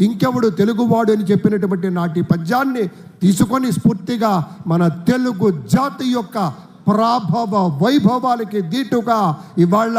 ఇంకెవడు తెలుగువాడు అని చెప్పినటువంటి నాటి పద్యాన్ని తీసుకొని స్ఫూర్తిగా మన తెలుగు జాతి యొక్క ప్రాభవ వైభవాలకి దీటుగా ఇవాళ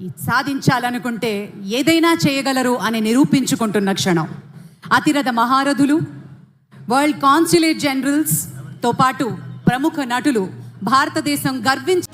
సాధించాలనుకుంటే ఏదైనా చేయగలరు అని నిరూపించుకుంటున్న క్షణం. అతిరథ మహారథులు వరల్డ్ కాన్సులేట్ జనరల్స్తో పాటు ప్రముఖ నటులు భారతదేశం గర్వించ